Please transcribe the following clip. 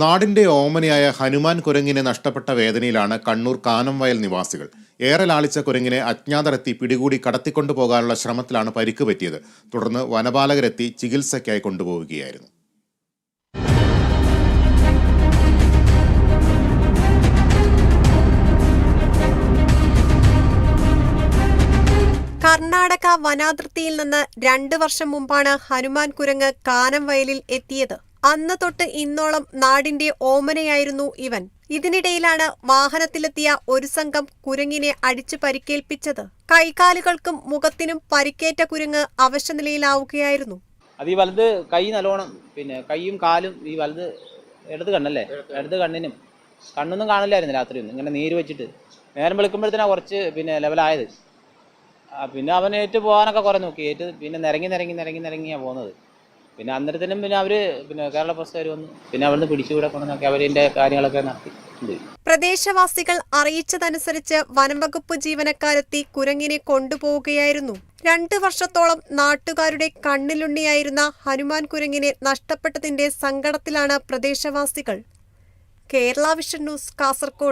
നാടിന്റെ ഓമനയായ ഹനുമാൻ കുരങ്ങിനെ നഷ്ടപ്പെട്ട വേദനയിലാണ് കണ്ണൂർ കാനംവയൽ നിവാസികൾ. ഏറെ ലാളിച്ച കുരങ്ങിനെ അജ്ഞാതരെത്തി പിടികൂടി കടത്തിക്കൊണ്ടു പോകാനുള്ള ശ്രമത്തിലാണ് പരിക്ക് പറ്റിയത്. തുടർന്ന് വനപാലകരെത്തി ചികിത്സയ്ക്കായി കൊണ്ടുപോവുകയായിരുന്നു. കർണാടക വനാതിർത്തിയിൽ നിന്ന് രണ്ട് വർഷം മുമ്പാണ് ഹനുമാൻ കുരങ്ങ് കാനം വയലിൽ എത്തിയത്. അന്ന് തൊട്ട് ഇന്നോളം നാടിന്റെ ഓമനയായിരുന്നു ഇവൻ. ഇതിനിടയിലാണ് വാഹനത്തിലെത്തിയ ഒരു സംഘം കുരങ്ങിനെ അടിച്ചു പരിക്കേൽപ്പിച്ചത്. കൈകാലുകൾക്കും മുഖത്തിനും പരിക്കേറ്റ കുരങ്ങ് അവശനിലയിലാവുകയായിരുന്നു. അത് ഈ വലത് കൈ നല്ലോണം പിന്നെ കൈയും കാലും ഈ വലത് ഇടത് കണ്ണല്ലേ? ഇടത് കണ്ണിനും. കണ്ണൊന്നും കാണില്ലായിരുന്നു രാത്രി ഒന്നും. ഇങ്ങനെ നീര് വെച്ചിട്ട്. നേരം വെളുക്കുമ്പോഴത്തേനാണ് കുറച്ച് പിന്നെ ലെവലായത്. പിന്നെ അവൻ ഏറ്റു പോകാനൊക്കെ കുറേ നോക്കി. ഏറ്റ് പിന്നെ നിരങ്ങി നിരങ്ങി നിരങ്ങി നിരങ്ങിയാണ് പോകുന്നത് പിന്നെ അന്നേരത്തിനും പിന്നെ അവർ പിന്നെ കേരള പ്രസ്തുകാർ വന്നു പിന്നെ അവിടുന്ന് പിടിച്ചുകൂടെ കൊണ്ടുവന്നൊക്കെ അവരിന്റെ കാര്യങ്ങളൊക്കെ നടത്തി. പ്രദേശവാസികൾ അറിയിച്ചതനുസരിച്ച് വനംവകുപ്പ് ജീവനക്കാരെത്തി കുരങ്ങിനെ കൊണ്ടുപോവുകയായിരുന്നു. രണ്ടു വർഷത്തോളം നാട്ടുകാരുടെ കണ്ണിലുണ്ണിയായിരുന്ന ഹനുമാൻ കുരങ്ങിനെ നഷ്ടപ്പെട്ടതിന്റെ സങ്കടത്തിലാണ് പ്രദേശവാസികൾ. Kerala vision news Kasaragod.